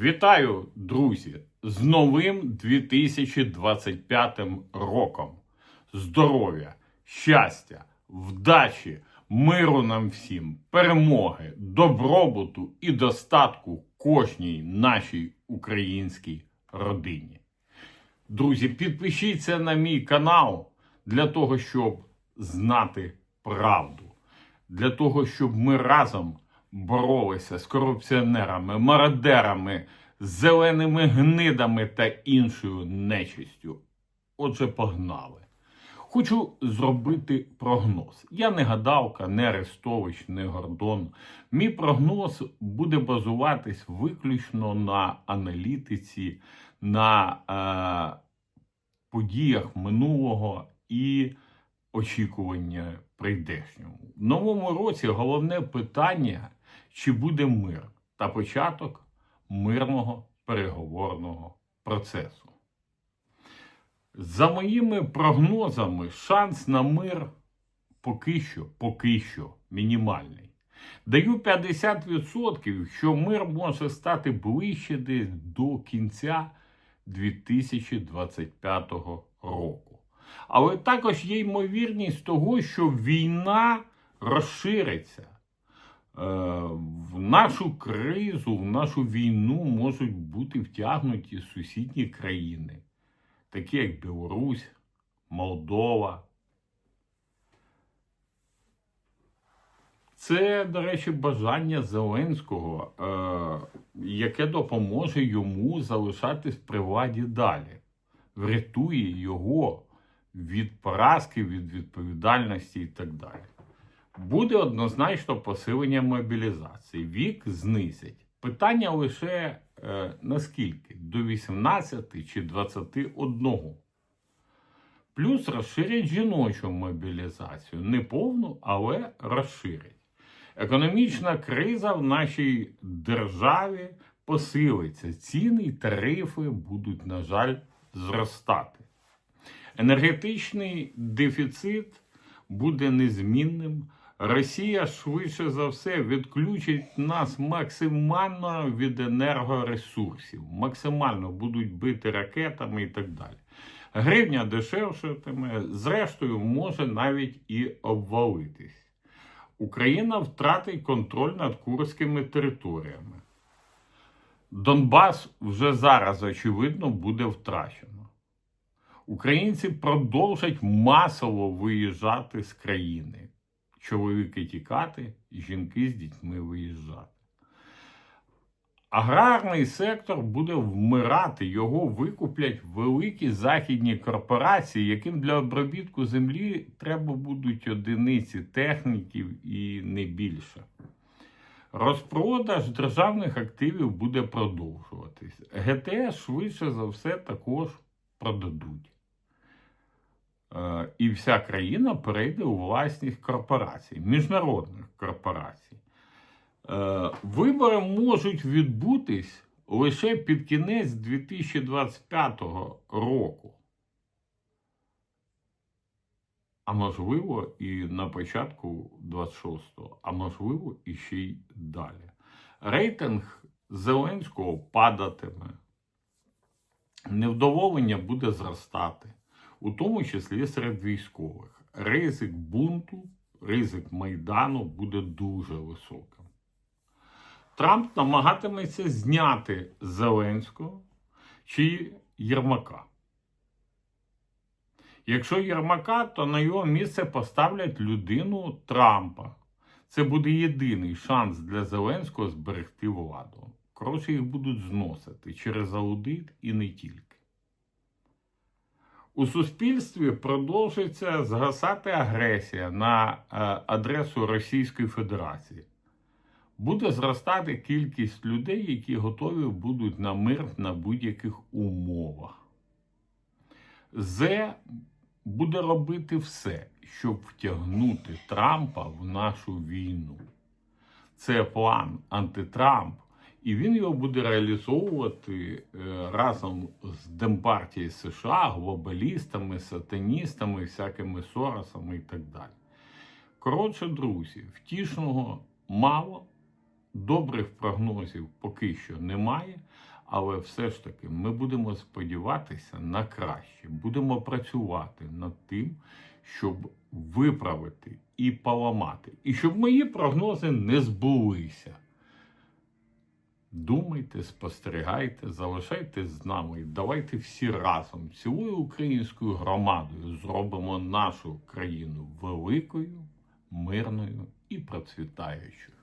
Вітаю, друзі, з новим 2025 роком. Здоров'я, щастя, вдачі, миру нам всім, перемоги, добробуту і достатку кожній нашій українській родині. Друзі, підпишіться на мій канал для того, щоб знати правду, для того, щоб ми разом боролися з корупціонерами, мародерами, зеленими гнидами та іншою нечистю. Отже, погнали. Хочу зробити прогноз. Я не гадалка, не Арестович, не Гордон. Мій прогноз буде базуватись виключно на аналітиці, на е, подіях минулого і очікування прийдешнього. В новому році головне питання, чи буде мир та початок мирного переговорного процесу. За моїми прогнозами, шанс на мир поки що, поки що мінімальний. Даю 50%, що мир може стати ближче десь до кінця 2025 року. Але також є ймовірність того, що війна розшириться. Е, В нашу кризу, в нашу війну можуть бути втягнуті сусідні країни, такі як Білорусь, Молдова. Це, до речі, бажання Зеленського, е, яке допоможе йому залишатись при владі далі, врятує його від поразки, від відповідальності і так далі. Буде однозначно посилення мобілізації. Вік знизять. Питання лише е, наскільки? До 18 чи 21. Плюс розширять жіночу мобілізацію. Не повну, але розширять. Економічна криза в нашій державі посилиться. Ціни і тарифи будуть, на жаль, зростати. Енергетичний дефіцит буде незмінним. Росія швидше за все відключить нас максимально від енергоресурсів, максимально будуть бити ракетами і так далі. Гривня дешевшатиме, зрештою, може навіть і обвалитись. Україна втратить контроль над курськими територіями. Донбас вже зараз, очевидно, буде втрачено. Українці продовжать масово виїжджати з країни. Чоловіки тікати, жінки з дітьми виїжджати. Аграрний сектор буде вмирати, його викуплять великі західні корпорації, яким для обробітку землі треба будуть одиниці техніків і не більше. Розпродаж державних активів буде продовжуватись. ГТС швидше за все також продадуть. Е, І вся країна перейде у власність корпорацій, міжнародних корпорацій. Е, Вибори можуть відбутись лише під кінець 2025 року. А можливо, і на початку 26-го, а можливо, і ще й далі. Рейтинг Зеленського падатиме, невдоволення буде зростати, у тому числі серед військових. Ризик бунту, ризик Майдану буде дуже високим. Трамп намагатиметься зняти Зеленського чи Єрмака. Якщо Єрмака, то на його місце поставлять людину Трампа. Це буде єдиний шанс для Зеленського зберегти владу. Коротше, їх будуть зносити через аудит і не тільки. У суспільстві продовжується згасати агресія на е, адресу Російської Федерації. Буде зростати кількість людей, які готові будуть на мир на будь-яких умовах. Зе буде робити все, щоб втягнути Трампа в нашу війну. Це план антитрамп, і він його буде реалізовувати е, разом з Демпартією США, глобалістами, сатаністами, всякими Соросами і так далі. Коротше, друзі, втішного мало, добрих прогнозів поки що немає, Але все ж таки ми будемо сподіватися на краще, будемо працювати над тим, щоб виправити і поламати, і щоб мої прогнози не збулися. Думайте, спостерігайте, залишайтесь з нами. і Давайте всі разом цілою українською громадою зробимо нашу країну великою, мирною і процвітаючою.